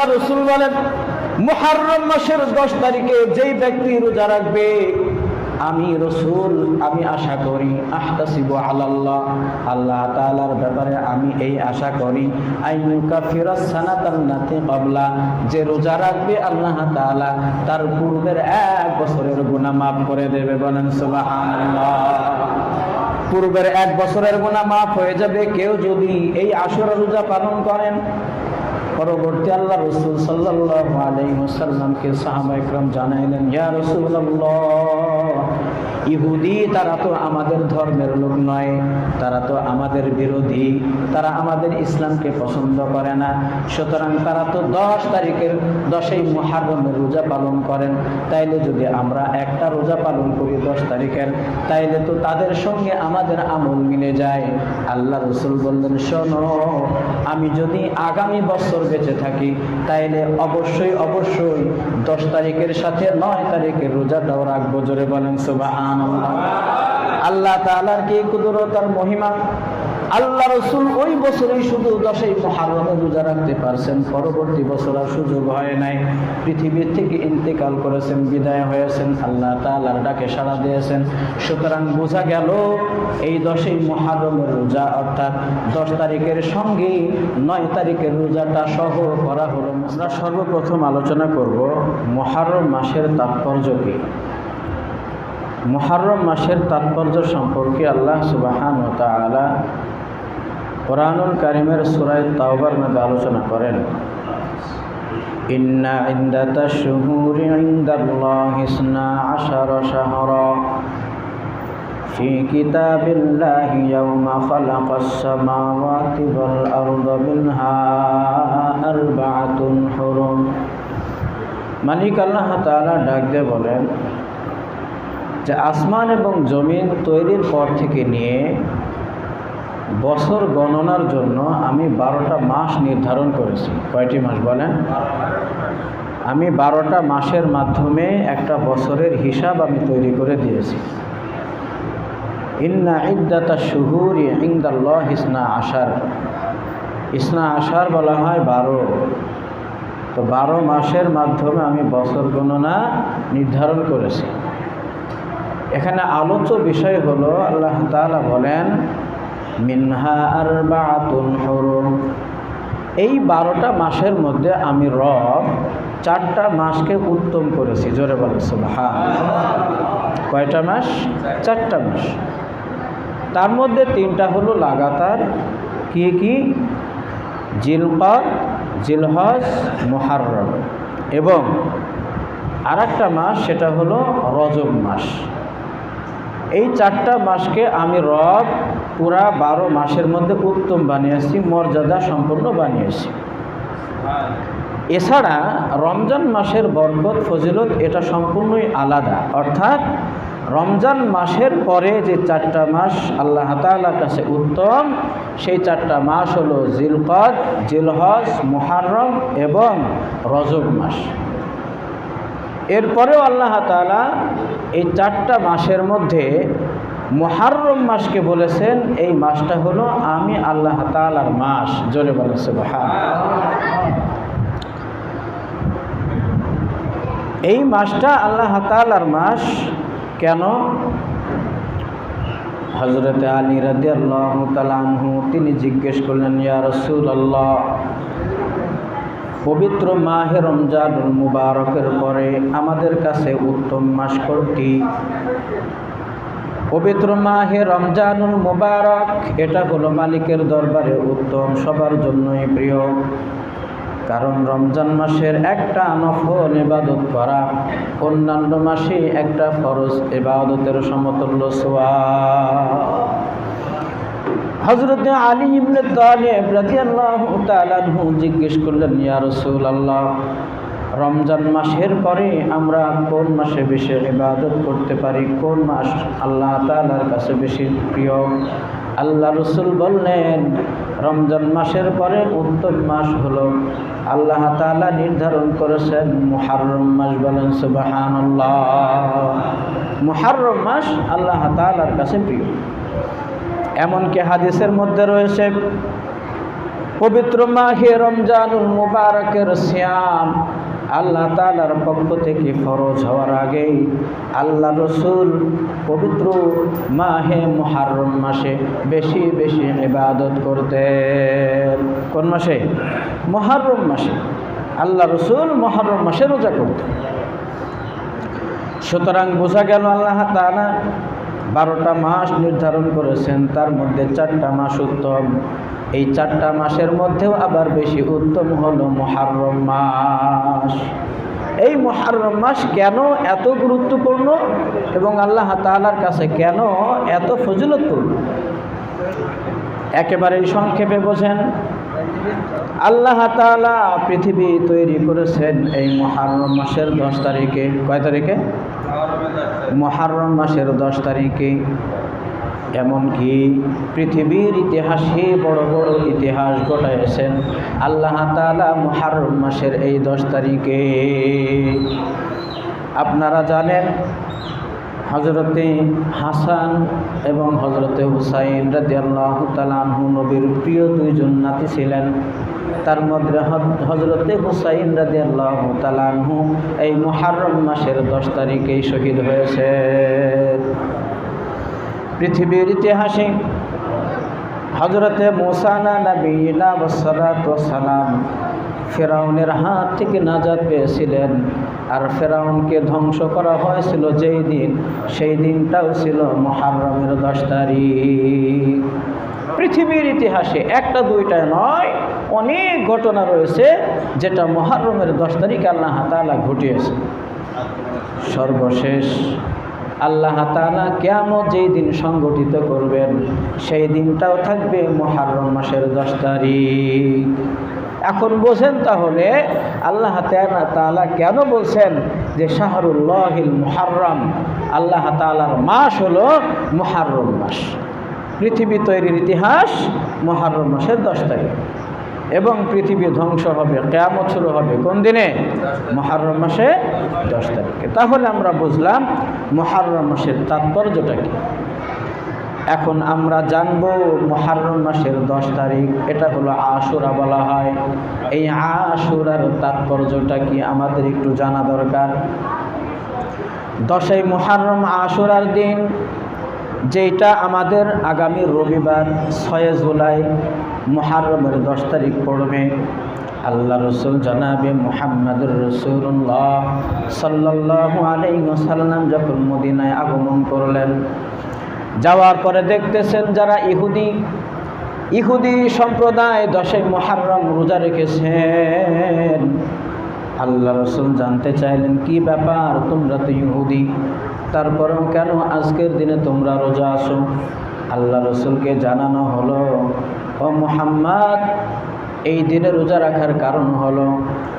আল্লাহ রসুল বলেন, মুহাররম মাসের দশ তারিখে যেই ব্যক্তি রোজা রাখবে, আমি রসুল, আমি আশা করি, আহতাসিব আল্লাহ আল্লাহ তাআলার ব্যাপারে আমি এই আশা করি, আইনুকা ফিরাস সানাতান্নাতি ক্বাবলা, যে রোজা রাখবে আল্লাহ তাআলা, তার পূর্বের এক বছরের গুণা মাফ করে দেবে। বলেন, সুবহানাল্লাহ। পূর্বের এক বছরের গুনাহ মাফ হয়ে যাবে। কেউ যদি এই আশুরা রোজা পালন করেন পরবর্তী আল্লাহ রসুল সাল্লাল্লাহু আলাইহি ওয়াসাল্লামকে সাহাবা ইকরাম জানাইলেন ইয়া রাসূলুল্লাহ ইহুদি, তারা তো আমাদের ধর্মের লোক নয়, তারা তো আমাদের বিরোধী, তারা আমাদের ইসলামকে পছন্দ করে না। সুতরাং তারা তো দশ তারিখের দশই মহারমের রোজা পালন করেন। তাইলে যদি আমরা একটা রোজা পালন করি দশ তারিখের, তাইলে তো তাদের সঙ্গে আমাদের আমল মিলে যায়। আল্লাহ রসুল বললেন, শোনো, আমি যদি আগামী বছর বেঁচে থাকি, তাইলে অবশ্যই অবশ্যই দশ তারিখের সাথে নয় তারিখের রোজাটাও রাখব জোরে বলেন সুবাহ আল্লাহ তাআলার কি কুদরতার মহিমা? আল্লাহ রসুল ওই বছরেই শুধু দশই মহারমে রোজা রাখতে পারছেন, পরবর্তী বছর আর সুযোগ হয় নাই। পৃথিবীর থেকে ইন্তেকাল করেছেন, বিদায় হয়েছেন, আল্লাহ তাআলার ডাকে সাড়া দিয়েছেন। সুতরাং বোঝা গেল, এই দশই মহারমের রোজা অর্থাৎ দশ তারিখের সঙ্গে নয় তারিখের রোজাটা সহ করা হলো। আমরা সর্বপ্রথম আলোচনা করব মহারম মাসের তাৎপর্য কী? মহারম মাসের তাৎপর্য সম্পর্কে আল্লাহ সুবাহান ও তালা কোরআনুল কারিমের সুরায় তাওবার মধ্যে আলোচনা করেন ইন্না ইন্দাতা শুহুরি ইন্দাল্লাহ ইসনা আশার শাহরা في كتاب الله يوم خلق السماوات والأرض منها أربعة حرم মালিক আল্লাহ তাআলা ডাক দিয়ে বলেন যে আসমান এবং জমিন তৈরির পর থেকে নিয়ে বছর গণনার জন্য আমি বারোটা মাস নির্ধারণ করেছি। কয়টি মাস বলেন? আমি বারোটা মাসের মাধ্যমে একটা বছরের হিসাব আমি তৈরি করে দিয়েছি। ইন্না ইদ্দাতা শুহুর ইন্দাল্লাহ ইসনা আশার। ইসনা আশার বলা হয় বারো। তো বারো মাসের মাধ্যমে আমি বছর গণনা নির্ধারণ করেছি। এখানে আলোচ্য বিষয় হলো আল্লাহ তালা বলেন, মিনহা আর হরুম। এই বারোটা মাসের মধ্যে আমি রব চারটা মাসকে উত্তম করেছি, জোরে বলেছে হা কয়টা মাস? চারটা মাস। তার মধ্যে তিনটা হলো লাগাতার, কি কি? জিলকদ জিলহজ মোহারম এবং আর মাস, সেটা হলো রজব মাস। এই চারটা মাসকে আমি রব পুরা বারো মাসের মধ্যে উত্তম বানিয়েছি, মর্যাদা সম্পন্ন বানিয়েছি। এছাড়া রমজান মাসের বরকত, ফজিলত এটা সম্পূর্ণই আলাদা। অর্থাৎ রমজান মাসের পরে যে চারটা মাস আল্লাহ তালার কাছে উত্তম, সেই চারটা মাস হলো জিলকদ, জিলহজ মুহারম এবং রজব মাস। এরপরেও আল্লাহ তালা এই চারটা মাসের মধ্যে মহারম মাসকে বলেছেন, এই মাসটা হলো আমি আল্লাহ তালার মাস। জোরে বলেছে এই মাসটা আল্লাহ তালার মাস। কেন? হজরত আলী রাদি আল্লাহ তালানহু তিনি জিজ্ঞেস করলেন, ইয়া রসুল আল্লাহ পবিত্র মাহে রমজানুল মুবারকের পরে আমাদের কাছে উত্তম মাস কোনটি পবিত্র মাহে রমজানুল মুবারক, এটা হলো মালিকের দরবারে উত্তম, সবার জন্যই প্রিয়। কারণ রমজান মাসের একটা নফল ইবাদত করা, অন্যান্য মাসে একটা ফরজ ইবাদতের সমতুল্য সোয়া হজরত আলী ইবনে তালেব রাদিয়াল্লাহু তাআলা জিজ্ঞেস করলেন, ইয়া রাসূলুল্লাহ, রমজান মাসের পরে আমরা কোন মাসে বেশি ইবাদত করতে পারি? কোন মাস আল্লাহ তাআলার কাছে বেশি প্রিয়? আল্লাহ রসুল বললেন, রমজান মাসের পরে উত্তম মাস হলো আল্লাহ তাআলা নির্ধারণ করেছেন মুহাররম মাস বলেন সুবহানাল্লাহ। মুহাররম মাস আল্লাহ তাআলার কাছে প্রিয়। এমনকি হাদিসের মধ্যে রয়েছে, পবিত্র মাহে রমজানুল মুবারকের শ্যাম আল্লাহ তালার পক্ষ থেকে ফরজ হওয়ার আগেই আল্লাহ রসুল পবিত্র মাহে মুহাররম মাসে বেশি বেশি ইবাদত করতেন। কোন মাসে? মহারম মাসে। আল্লাহ রসুল মহারম মাসে রোজা করতেন। সুতরাং বোঝা গেল আল্লাহ তাআলা বারোটা মাস নির্ধারণ করেছেন, তার মধ্যে চারটা মাস উত্তম। এই চারটা মাসের মধ্যেও আবার বেশি উত্তম হলো মহারম মাস। এই মহারম মাস কেন এত গুরুত্বপূর্ণ এবং আল্লাহ তাআলার কাছে কেন এত ফজিলতপূর্ণ? একেবারেই সংক্ষেপে বোঝেন আল্লাহ পৃথিবী তৈরি করেছেন এই মহারম মাসের দশ তারিখে। কয় তারিখে? মহারম মাসের দশ তারিখে। এমনকি পৃথিবীর ইতিহাসে বড় বড় ইতিহাস ঘটাইছেন আল্লাহ তাআলা মহারম মাসের এই দশ তারিখে। আপনারা জানেন হজরতে হাসান এবং হজরতে হুসাইন রাজি আল্লাহ তালাহু নবীর প্রিয় দুইজন নাতি ছিলেন। তার মধ্যে হজরতে হুসাইন রাজি আল্লাহ তালাহু এই মহারম মাসের দশ তারিখেই শহীদ হয়েছে। পৃথিবীর ইতিহাসে হজরতে মোসানা নবীনা সালাম ফেরাউনের হাত থেকে নাজাদ পেয়েছিলেন। আর ফেরাউনকে ধ্বংস করা হয়েছিল যেই দিন, সেই দিনটাও ছিল মহারমের দশ তারিখ। পৃথিবীর ইতিহাসে একটা দুইটা নয়, অনেক ঘটনা রয়েছে যেটা মহারমের দশ তারিখ আল্লাহ তালা ঘটিয়েছে। সর্বশেষ, আল্লাহ তালা কেমন যেই দিন সংগঠিত করবেন, সেই দিনটাও থাকবে মহারম মাসের দশ তারিখ। এখন বোঝেন তাহলে আল্লাহ তালা কেন বলছেন যে শাহরুল্লাহিল মুহাররম? আল্লাহ তালার মাস হলো মুহাররম মাস। পৃথিবী তৈরির ইতিহাস মহারম মাসের দশ তারিখ। এবং পৃথিবী ধ্বংস হবে, কেয়ামত শুরু হবে কোন দিনে? মহারম মাসে দশ তারিখে। তাহলে আমরা বুঝলাম মহারম মাসের তাৎপর্যটা কি? এখন আমরা জানব মহারম মাসের দশ তারিখ, এটা হলো আশুরা বলা হয়। এই আশুরার তাৎপর্যটা কি আমাদের একটু জানা দরকার? দশই মহারম আশুরার দিন যেটা আমাদের আগামী রবিবার, ছয় জুলাই মহারমের দশ তারিখ পড়বে। আল্লাহ রসুল জানাবে মোহাম্মদুর রসুল্লাহ সাল্লাহ আলাইসাল্লাম যখন মদিনায় আগমন করলেন যাওয়ার পরে দেখতেছেন যারা ইহুদি ইহুদি সম্প্রদায় দশই মহারম রোজা রেখেছেন। আল্লাহ রসুল জানতে চাইলেন, কি ব্যাপার? তোমরা তো ইহুদি। তারপরেও কেন আজকের দিনে তোমরা রোজা আসো আল্লাহ রসুলকে জানানো হলো, ও মোহাম্মদ এই দিনে রোজা রাখার কারণ হলো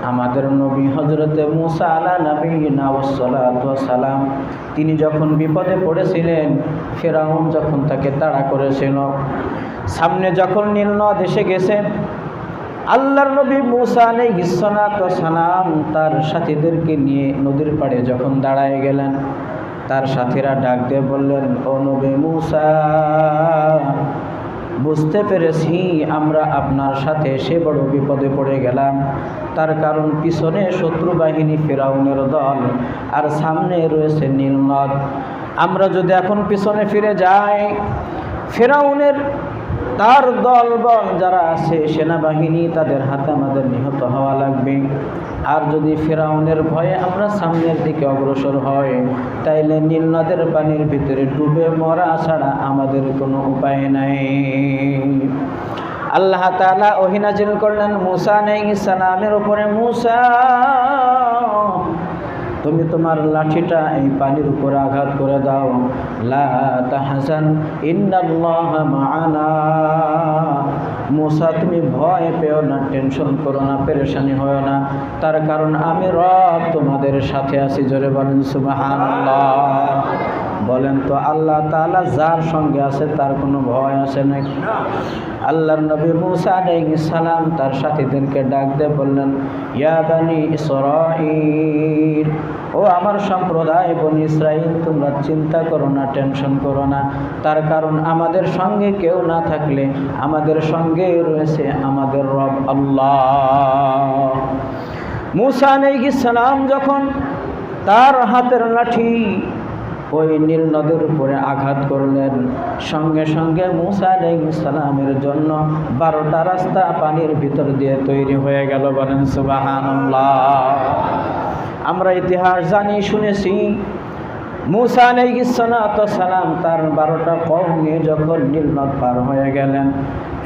আমাদের নবী হজরতে মুসা আলা নবী সালাম, তিনি যখন বিপদে পড়েছিলেন, ফেরাউন যখন তাকে তাড়া করেছিল, সামনে যখন নীলনদ এসে গেছে, আল্লাহর নবী মুসা আলাইহিসসালাত সালাম তার সাথীদেরকে নিয়ে নদীর পাড়ে যখন দাঁড়ায় গেলেন, তার সাথীরা ডাক দিয়ে বললেন, ও নবী মুসা বুঝতে পেরেছি আমরা আপনার সাথে সে বড় বিপদে পড়ে গেলাম। তার কারণ পিছনে শত্রু বাহিনী ফেরাউনের দল আর সামনে রয়েছে নীলনদ আমরা যদি এখন পিছনে ফিরে যাই, ফেরাউনের তার দলবল যারা আছে, সেনাবাহিনী তাদের হাতে আমাদের নিহত হওয়া লাগবে। আর যদি ফেরাউনের ভয়ে আমরা সামনের দিকে অগ্রসর হয়, তাইলে নীলনদের পানির ভিতরে ডুবে মরা ছাড়া আমাদের কোনো উপায় নাই। আল্লাহ তালা ওহিনাজিল করলেন মুসা নেই সালামের উপরে, মুসা, তুমি তোমার লাঠিটা এই পানির উপর আঘাত করে দাও। লা তাহসান ইন্নাল্লাহ মাআনা। মুসা, তুমি ভয় পেও না, টেনশন করো না, পেরেশানি হয় না। তার কারণ আমি রব তোমাদের সাথে আছি, জোরে বলেন সুবহানাল্লাহ। বলেন তো আল্লাহ তাআলা যার সঙ্গে আছে, তার কোনো ভয় আছে নাকি আল্লাহর নবী মুসা আলাইহিস সালাম তার সাথীদেরকে ডাক দিয়ে বললেন, ইয়া বানি ইসরাঈল ও আমার সম্প্রদায় এবং ইসরাইল, তোমরা চিন্তা করো না, টেনশন করো না। তার কারণ আমাদের সঙ্গে কেউ না থাকলে আমাদের সঙ্গে রয়েছে আমাদের রব আল্লাহ। মুসা আলাইহিস সালাম যখন তার হাতের লাঠি ওই নীল নদের উপরে আঘাত করলেন। সঙ্গে সঙ্গে মুসা আলাইসালামের সালামের জন্য বারোটা রাস্তা পানির ভিতর দিয়ে তৈরি হয়ে গেল বলেন সুবাহান আমরা ইতিহাস জানি, শুনেছি মুসা সালাম তার বারোটা কম নিয়ে যখন নীল নদ পার হয়ে গেলেন,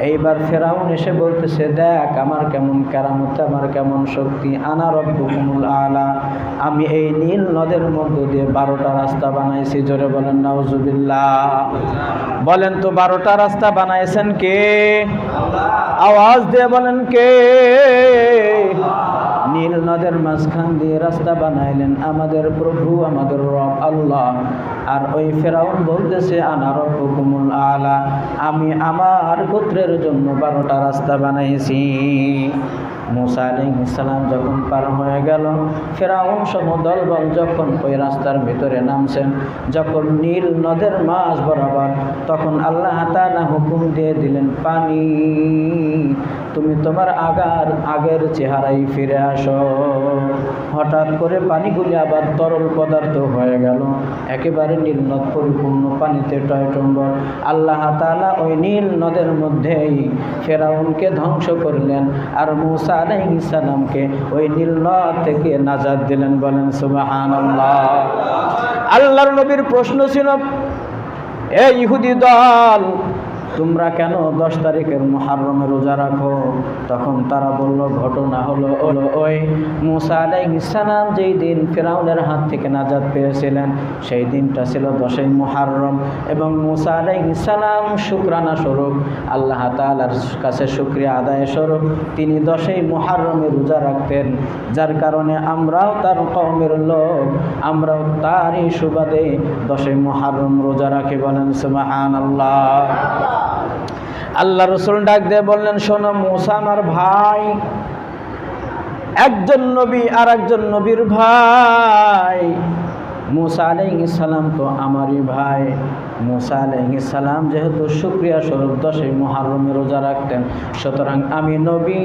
এইবার ফেরাউন এসে বলতেছে, দেখ, আমার কেমন কেরামত, আমার কেমন শক্তি, আনা রব্বুকুমুল আলা। আমি এই নীল নদের মধ্য দিয়ে বারোটা রাস্তা বানাইছি। জোরে বলেন, নাউজুবিল্লাহ। বলেন, তো বারোটা রাস্তা বানাইছেন কে? আওয়াজ দিয়ে বলেন, কে? নীল নদের মাঝখান দিয়ে রাস্তা বানাইলেন আমাদের প্রভু, আমাদের রব, আল্লাহ। আর ওই ফেরাউন বলতেছে, আনা রব্বুকুমুল আলা। আমি আমার গোত্রের জন্য বারোটা রাস্তা বানাইছি। মুসা আলাইহিসসালাম যখন পার হয়ে গেল, ফেরাউন সহ দলবল যখন ওই রাস্তার ভিতরে নামছেন, যখন নীল নদের মাছ বরাবর, তখন আল্লাহ তাআলা হুকুম দিয়ে দিলেন, পানি। তুমি তোমার আগার আগের চেহারাই ফিরে আসো। হঠাৎ করে পানিগুলি আবার তরল পদার্থ হয়ে গেল। একেবারে নীল নদ পরিপূর্ণ পানিতে টয়টম্বর আল্লাহ তাআলা ওই নীল নদের মধ্যেই ফেরাউনকে ধ্বংস করলেন আর মুসা আলাইহিস সালামকে ওই নীল নদ থেকে নাজাদ দিলেন। বলেন, সুবহানাল্লাহ। আল্লাহর নবীর প্রশ্ন ছিল, এ ইহুদি দল তোমরা কেন দশ তারিখের মহারমে রোজা রাখো? তখন তারা বলল, ঘটনা হলো ওলো ওই মুসা আলাইহিসসালাম যেই দিন ফেরাউনের হাত থেকে নাজাদ পেয়েছিলেন, সেই দিনটা ছিল দশই মুহাররম। এবং মুসা আলাইহিসসালাম শুক্রানা স্বরূপ, আল্লাহ তালার কাছে শুক্রিয়া আদায় স্বরূপ, তিনি দশই মুহাররমে রোজা রাখতেন। যার কারণে আমরাও তার কওমের লোক, আমরাও তারই সুবাদে দশই মুহাররম রোজা রাখি বলেন, সুবহানাল্লাহ। আল্লাহ রসুল ডাক দিয়ে বললেন শোনো মুসা ভাই একজন নবী আর একজন নবীর ভাই। মুসা আলাইহিস সালাম তো আমারই ভাই। মুসা আলাইহিস সালাম যেহেতু শুক্রিয়া স্বরূপ দশই মহারমে রোজা রাখতেন, সুতরাং আমি নবী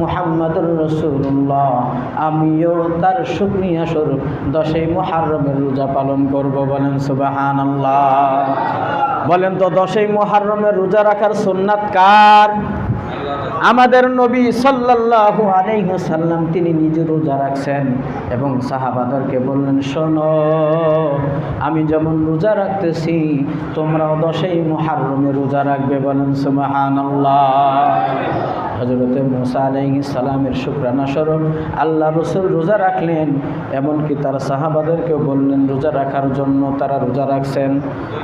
মুহাম্মদুর রসুল্লাহ আমিও তার শুক্রিয়া স্বরূপ দশই মহারমের রোজা পালন করব বলেন সুবাহান বলেন তো দশই মহারমের রোজা রাখার সুন্নাত কার? আমাদের নবী সাল্লাল্লাহু আলাইহি সাল্লাম তিনি নিজে রোজা রাখছেন এবং সাহাবাদেরকে বললেন, শোনো, আমি যেমন রোজা রাখতেছি, তোমরাও দশই মুহাররমে রোজা রাখবে বলেন সুবহানাল্লাহ। হজরতে মুসা আলাইহিস সালামের শুক্রানা স্বরূপ আল্লাহ রসুল রোজা রাখলেন, এমনকি তার সাহাবাদেরকেও বললেন, রোজা রাখার জন্য তারা রোজা রাখছেন।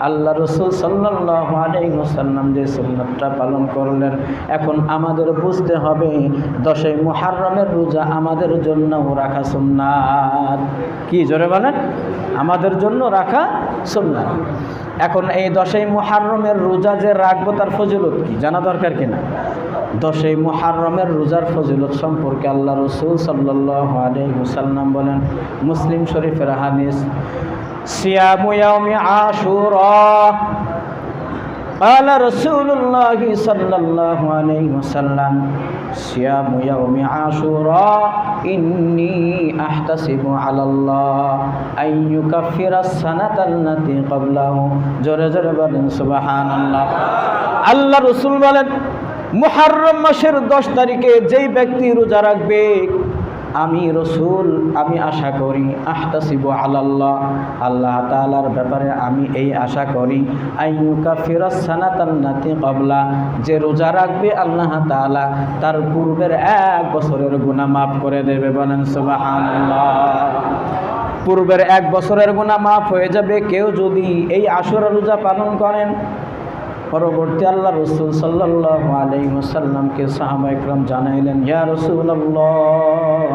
আল্লাহ রসুল সাল্লাহ আলাইসাল্লাম যে সুন্নতটা পালন করলেন, এখন আমাদের বুঝতে হবে, দশই মুহাররমের রোজা আমাদের জন্যও রাখা সুন্নাত। কি জোরে বলেন? আমাদের জন্য রাখা সুন্নাত। এখন এই দশই মুহাররমের রোজা যে রাখব তার ফজিলত কি? জানা দরকার কিনা? দশই মুহাররমের রোজার ফজিলত সম্পর্কে আল্লাহ রসুল সাল্লাহ আলাইসাল্লাম বলেন মুসলিম শরীফের হাদিস সিয়ামু ইয়াউমি আশুরা قال رسول الله صلى الله عليه وسلم صيام يوم عاشوراء إني أحتسب على الله أن يكفر السنة التي قبله জোরে জোরে বলেন সুবহান আল্লাহ আল্লাহ রসুল বলেন মুহাররম মাসের দশ তারিখে যেই ব্যক্তি রোজা রাখবে, আমি রসুল, আমি আশা করি, আহতাসিব আলাল্লাহ, আল্লাহ তালার ব্যাপারে আমি এই আশা করি আইনুকা ফিরাজ সানাতান্নাতি কবলা যে রোজা রাখবে আল্লাহ তালা তার পূর্বের এক বছরের গুণা মাফ করে দেবে, বলেন সুবহানাল্লাহ। পূর্বের এক বছরের গুণা মাফ হয়ে যাবে, কেউ যদি এই আশুরা রোজা পালন করেন পরবর্তী আল্লাহ রসুল সাল্লাহ আলাইসাল্লামকে সাহাবা ইকরাম জানাইলেন ইয়া রসুল্লাহ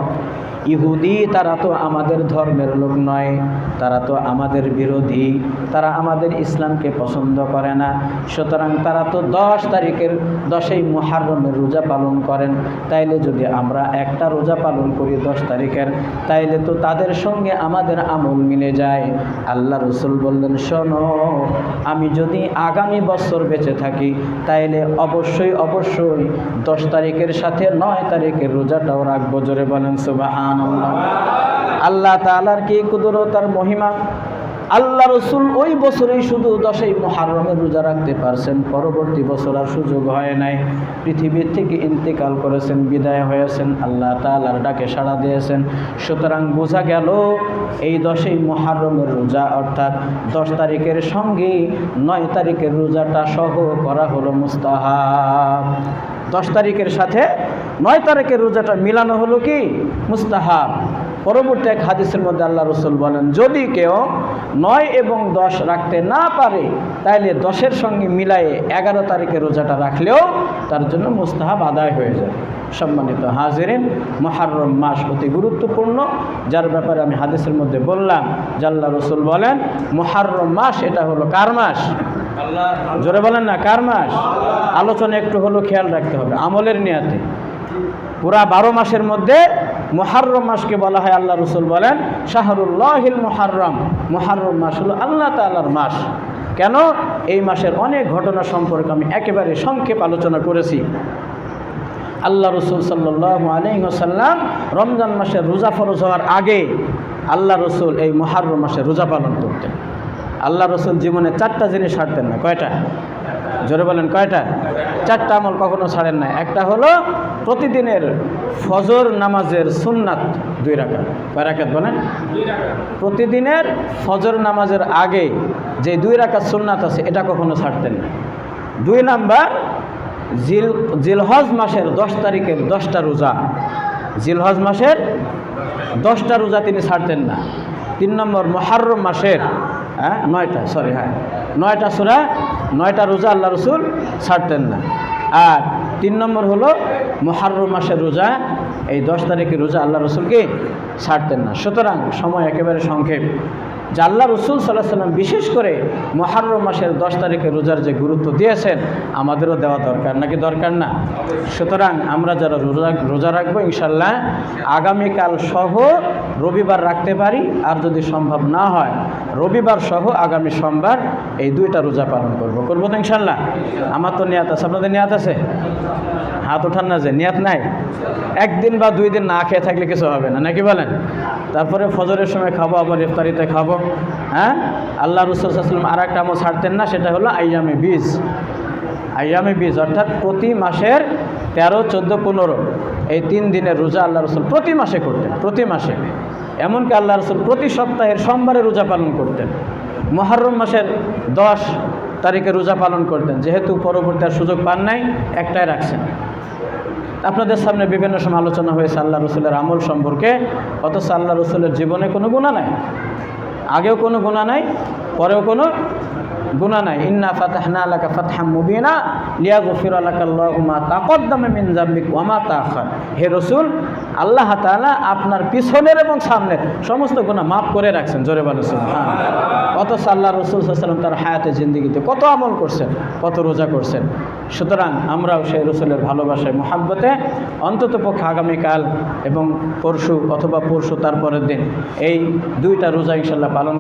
ইহুদি, তারা তো আমাদের ধর্মের লোক নয়, তারা তো আমাদের বিরোধী, তারা আমাদের ইসলামকে পছন্দ করে না। সুতরাং তারা তো দশ তারিখের দশই মুহাররমের রোজা পালন করেন। তাইলে যদি আমরা একটা রোজা পালন করি দশ তারিখের, তাইলে তো তাদের সঙ্গে আমাদের আমল মিলে যায়। আল্লাহ রসুল বললেন, শোনো, আমি যদি আগামী বছর বেঁচে থাকি, তাইলে অবশ্যই অবশ্যই দশ তারিখের সাথে নয় তারিখের রোজাটাও রাখব। জোরে বলেন আল্লাহ তালার কি কুদরতার মহিমা? আল্লাহ রসুল ওই বছরেই শুধু দশই মহারমের রোজা রাখতে পারছেন, পরবর্তী বছর আর সুযোগ হয় নাই। পৃথিবীর থেকে ইন্তেকাল করেছেন, বিদায় হয়েছেন, আল্লাহ তালার ডাকে সাড়া দিয়েছেন। সুতরাং বোঝা গেল, এই দশই মহারমের রোজা, অর্থাৎ দশ তারিখের সঙ্গে নয় তারিখের রোজাটা সহ করা হলো মুস্তাহাব। দশ তারিখের সাথে নয় তারিখের রোজাটা মিলানো হলো কি? মুস্তাহাব। পরবর্তী এক হাদিসের মধ্যে আল্লাহ রসুল বলেন, যদি কেউ নয় এবং দশ রাখতে না পারে, তাইলে দশের সঙ্গে মিলায়ে এগারো তারিখে রোজাটা রাখলেও তার জন্য মুস্তাহাব আদায় হয়ে যায় সম্মানিত হাজিরিন, মহারম মাস অতি গুরুত্বপূর্ণ, যার ব্যাপারে আমি হাদিসের মধ্যে বললাম জাল্লা রসুল বলেন, মহারম মাস এটা হলো কার মাস? জোরে বলেন না, কার মাস? আলোচনা একটু হলো খেয়াল রাখতে হবে, আমলের নিয়াতে। পুরা বারো মাসের মধ্যে মহারম মাসকে বলা হয়, আল্লাহ রসুল বলেন, শাহরুল্লাহিল মহারম মহারম মাস হলো আল্লাহ তাল্লার মাস। কেন? এই মাসের অনেক ঘটনা সম্পর্কে আমি একেবারে সংক্ষেপ আলোচনা করেছি। আল্লাহ রসুল সাল্লাহ আলহিহাসাল্লাম রমজান মাসের রোজা ফরজ হওয়ার আগে আল্লাহ রসুল এই মহারম মাসে রোজা পালন করতেন। আল্লাহ রসুল জীবনে চারটা জিনিস ছাড়তেন না। কয়টা? জোরে বলেন, কয়টা? চারটা আমল কখনো ছাড়েন না একটা হলো প্রতিদিনের ফজর নামাজের সুন্নাত দুই রাকাত। কয় রাকাত বলেন? প্রতিদিনের ফজর নামাজের আগে যে দুই রাকাত সুন্নাত আছে, এটা কখনো ছাড়তেন না। দুই নাম্বার, জিল, জিলহজ মাসের দশ তারিখের দশটা রোজা। জিলহজ মাসের দশটা রোজা তিনি ছাড়তেন না। তিন নম্বর, মহারম মাসের হ্যাঁ নয়টা সরি হ্যাঁ। নয়টা সুরা, নয়টা রোজা আল্লাহ রসুল ছাড়তেন না। আর তিন নম্বর হলো মহারুর মাসের রোজা, এই দশ তারিখে রোজা আল্লাহ রসুলকে ছাড়তেন না। সুতরাং সময় একেবারে সংক্ষেপ। আল্লাহ রসুল সাল্লাহ সাল্লাম বিশেষ করে মহারম মাসের দশ তারিখে রোজার যে গুরুত্ব দিয়েছেন, আমাদেরও দেওয়া দরকার নাকি দরকার না? সুতরাং আমরা যারা রোজা রোজা রাখব ইনশাল্লাহ আগামীকাল সহ রবিবার রাখতে পারি, আর যদি সম্ভব না হয়, রবিবার সহ আগামী সোমবার এই দুইটা রোজা পালন করব। করব তো ইনশাল্লাহ আমার তো নিয়াত আছে, আপনাদের নিয়াত আছে? হাত ওঠান না যে, নিয়াত নাই? একদিন বা দুই দিন না খেয়ে থাকলে কিছু হবে না, নাকি বলেন? তারপরে ফজরের সময় খাব, আবার ইফতারিতে খাব হ্যাঁ? আল্লাহ রসুলাম আর একটা আমল ছাড়তেন না, সেটা হলো আইয়ামে বীজ। আইয়ামে বীজ, অর্থাৎ প্রতি মাসের তেরো, চোদ্দ, পনেরো, এই তিন দিনের রোজা আল্লাহ রসুল প্রতি মাসে করতেন, প্রতি মাসে। এমনকি আল্লাহ রসুল প্রতি সপ্তাহের সোমবারে রোজা পালন করতেন। মহরম মাসের দশ তারিখে রোজা পালন করতেন। যেহেতু পরবর্তী আর সুযোগ পান নাই, একটাই রাখছেন। আপনাদের সামনে বিভিন্ন সময় আলোচনা হয়েছে আল্লাহ রসুলের আমল সম্পর্কে। অথচ আল্লাহ রসুলের জীবনে কোনো গুণা নাই। আগেও কোনো গুণা নাই, পরেও কোনো গুণা নাই। ইন্না ফাতাহনা আলাকা ফাতহাম মুবিনা। লিয়াগফির আলাকাল্লাহু মা তাকদ্দামা মিন যামবিক ওয়া মা হে রসুল, আল্লাহ তাআলা আপনার পিছনের এবং সামনের সমস্ত গুণা মাফ করে রাখছেন, জোরে বলে সুবহানাল্লাহ অথচ আল্লাহ রসুল সাল্লাম তার হায়াতে জিন্দিগিতে কত আমল করছেন, কত রোজা করছেন। সুতরাং আমরাও সেই রসুলের ভালোবাসায়, মোহাব্বতে অন্তত পক্ষে আগামীকাল এবং পরশু অথবা পরশু তারপরের দিন এই দুইটা রোজা ইনশাল্লাহ পালন